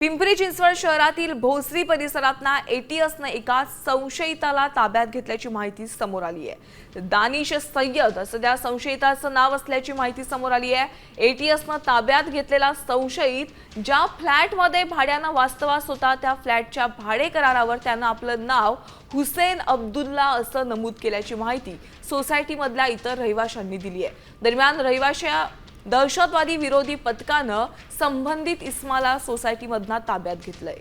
पिंपरी चिंचवड शहरातील भोसरी परिसरातना एटीएसनं एका संशयिताला ताब्यात घेतल्याची माहिती समोर आली आहे. दानिश सय्यद असं त्या संशयिताचं नाव असल्याची माहिती समोर आली आहे. एटीएसनं ताब्यात घेतलेला संशयित ज्या फ्लॅटमध्ये भाड्यानं वास्तवास होता त्या फ्लॅटच्या भाडे करारावर त्यानं आपलं नाव हुसेन अब्दुल्ला असं नमूद केल्याची माहिती सोसायटीमधल्या इतर रहिवाशांनी दिली आहे. दरम्यान रहिवाशा दहशतवादी विरोधी पथकानं संबंधित इस्माला सोसायटीमधनं ताब्यात घेतलंय.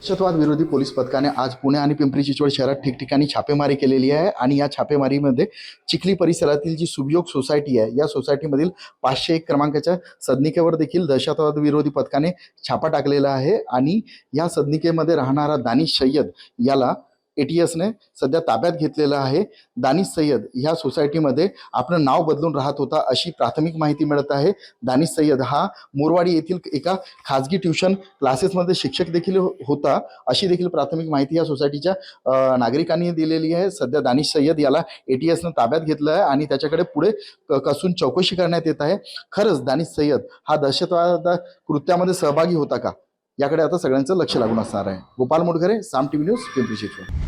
दहशतवाद विरोधी पोलीस पथकाने आज पुणे आणि पिंपरी चिंचवड शहरात ठिकठिकाणी छापेमारी केलेली आहे आणि या छापेमारीमध्ये चिखली परिसरातील जी सुभियोग सोसायटी आहे या सोसायटीमधील पाचशे एक क्रमांकाच्या सदनिकेवर देखील दहशतवाद विरोधी पथकाने छापा टाकलेला आहे. आणि या सदनिकेमध्ये राहणारा दानिश सय्यद याला एटीएसने सध्या ताब्यात घेतलेलं आहे. दानिश सय्यद ह्या सोसायटीमध्ये आपलं नाव बदलून राहत होता अशी प्राथमिक माहिती मिळत आहे. दानिश सय्यद हा मोरवाडी येथील एका खाजगी ट्युशन क्लासेसमध्ये शिक्षक देखील होता अशी देखील प्राथमिक माहिती या सोसायटीच्या नागरिकांनी दिलेली आहे. सध्या दानिश सय्यद याला एटीएसनं ताब्यात घेतलं आहे आणि त्याच्याकडे पुढे क- कसून चौकशी करण्यात येत आहे. खरंच दानिश सय्यद हा दहशतवाद कृत्यामध्ये सहभागी होता का? याकडे आता सगळ्यांचं लक्ष लागून असणार आहे. Gopal Modkare Saam TV news Pimpri Chinchwad.